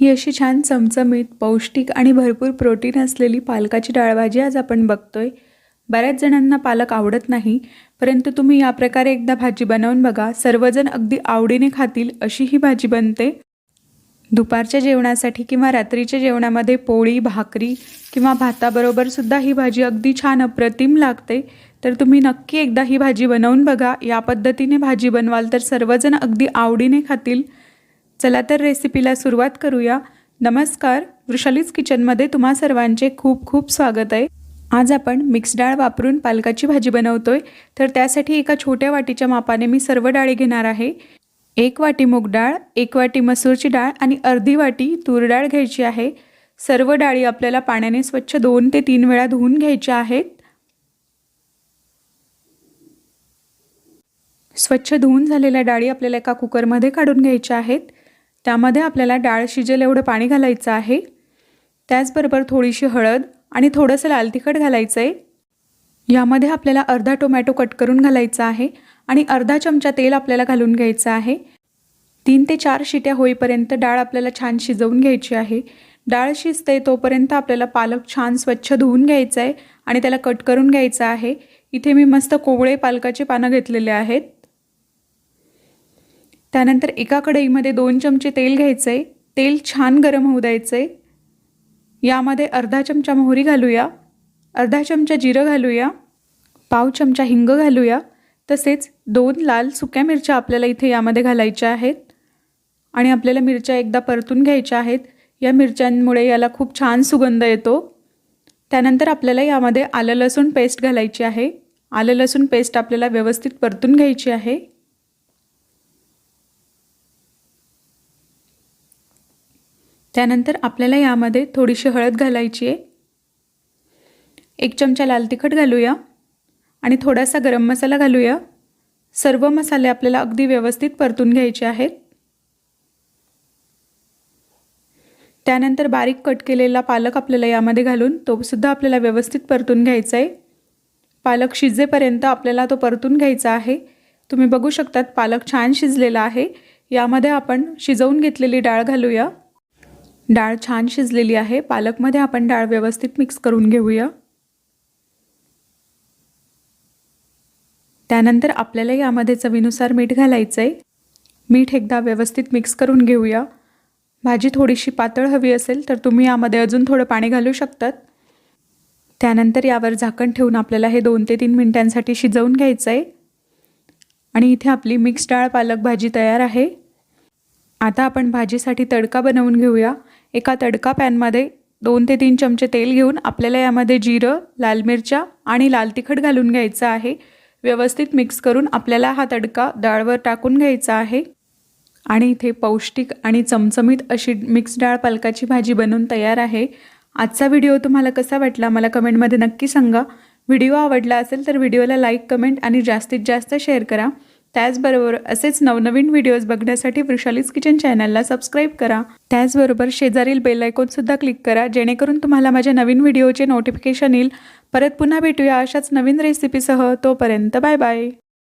ही अशी छान चमचमीत पौष्टिक आणि भरपूर प्रोटीन असलेली पालकाची डाळभाजी आज आपण बघतोय. बऱ्याच जणांना पालक आवडत नाही परंतु तुम्ही या प्रकारे एकदा भाजी बनवून बघा. सर्वजण अगदी आवडीने खातील अशी ही भाजी बनते. दुपारच्या जेवणासाठी किंवा रात्रीच्या जेवणामध्ये पोळी भाकरी किंवा भाताबरोबर सुद्धा ही भाजी अगदी छान अप्रतिम लागते. तर तुम्ही नक्की एकदा ही भाजी बनवून बघा. या पद्धतीने भाजी बनवाल तर सर्वजण अगदी आवडीने खातील. चला तर रेसिपीला सुरुवात करूया. नमस्कार वृषालीज किचनमध्ये तुम्हा सर्वांचे खूप खूप स्वागत आहे. आज आपण मिक्स डाळ वापरून पालकाची भाजी बनवतोय. तर त्यासाठी एका छोट्या वाटीच्या मापाने मी सर्व डाळी घेणार आहे. एक वाटी मूग डाळ एक वाटी मसूरची डाळ आणि अर्धी वाटी तूर डाळ घ्यायची आहे. सर्व डाळी आपल्याला पाण्याने स्वच्छ दोन ते तीन वेळा धुवून घ्यायच्या आहेत. स्वच्छ धुवून झालेल्या डाळी आपल्याला एका कुकरमध्ये काढून घ्यायच्या आहेत. त्यामध्ये आपल्याला डाळ शिजेल एवढं पाणी घालायचं आहे. त्याचबरोबर थोडीशी हळद आणि थोडंसं लाल तिखट घालायचं आहे यामध्ये आपल्याला अर्धा टोमॅटो कट करून घालायचा आहे आणि अर्धा चमचा तेल आपल्याला घालून घ्यायचं आहे. तीन ते चार शिट्या होईपर्यंत डाळ आपल्याला छान शिजवून घ्यायची आहे. डाळ शिजते तोपर्यंत आपल्याला पालक छान स्वच्छ धुवून घ्यायचं आहे आणि त्याला कट करून घ्यायचं आहे. इथे मी मस्त कोवळे पालकाचे पानं घेतलेले आहेत. त्यानंतर एका कढईमध्ये दोन चमचे तेल घ्यायचं. आहे तेल छान गरम होऊ द्यायचं. आहे यामध्ये अर्धा चमचा मोहरी घालूया. अर्धा चमचा जिरं घालूया. पाव चमचा हिंग घालूया. तसेच दोन लाल सुक्या मिरच्या आपल्याला इथे यामध्ये घालायच्या आहेत. आणि आपल्याला मिरच्या एकदा परतून घ्यायच्या आहेत. या मिरच्यांमुळे याला खूप छान सुगंध येतो. त्यानंतर आपल्याला यामध्ये आलं लसूण पेस्ट घालायची आहे. आलं लसूण पेस्ट आपल्याला व्यवस्थित परतून घ्यायची आहे. त्यानंतर आपल्याला यामध्ये थोडीशी हळद घालायची आहे. एक चमचा लाल तिखट घालूया आणि थोडासा गरम मसाला घालूया. सर्व मसाले आपल्याला अगदी व्यवस्थित परतून घ्यायचे आहेत. त्यानंतर बारीक कट केलेला पालक आपल्याला यामध्ये घालून तो सुद्धा आपल्याला व्यवस्थित परतून घ्यायचा आहे. पालक शिजेपर्यंत आपल्याला तो परतून घ्यायचा आहे. तुम्ही बघू शकतात पालक छान शिजलेला आहे. यामध्ये आपण शिजवून घेतलेली डाळ घालूया. डाळ छान शिजलेली आहे. पालकमध्ये आपण डाळ व्यवस्थित मिक्स करून घेऊया. त्यानंतर आपल्याला यामध्ये चवीनुसार मीठ घालायचं आहे मीठ एकदा व्यवस्थित मिक्स करून घेऊया. भाजी थोडीशी पातळ हवी असेल तर तुम्ही यामध्ये अजून थोडं पाणी घालू शकतात. त्यानंतर यावर झाकण ठेवून आपल्याला हे दोन ते तीन मिनटांसाठी शिजवून घ्यायचं आहे आणि इथे आपली मिक्स डाळ पालक भाजी तयार आहे. आता आपण भाजीसाठी तडका बनवून घेऊया. एका तडका पॅनमध्ये दोन ते तीन चमचे तेल घेऊन आपल्याला यामध्ये जिरं लाल मिरच्या आणि लाल तिखट घालून घ्यायचं आहे. व्यवस्थित मिक्स करून आपल्याला हा तडका डाळवर टाकून घ्यायचा आहे. आणि इथे पौष्टिक आणि चमचमीत अशी मिक्स डाळ पालकाची भाजी बनवून तयार आहे. आजचा व्हिडिओ तुम्हाला कसा वाटला मला कमेंटमध्ये नक्की सांगा. व्हिडिओ आवडला असेल तर व्हिडिओला लाईक कमेंट आणि जास्तीत जास्त शेअर करा. त्याचबरोबर असेच नवनवीन व्हिडिओज बघण्यासाठी वृषालीज किचन चॅनलला सबस्क्राईब करा. त्याचबरोबर शेजारील बेल आयकॉनसुद्धा क्लिक करा जेणेकरून तुम्हाला माझ्या नवीन व्हिडिओचे नोटिफिकेशन येईल. परत पुन्हा भेटूया अशाच नवीन रेसिपीसह तोपर्यंत बाय बाय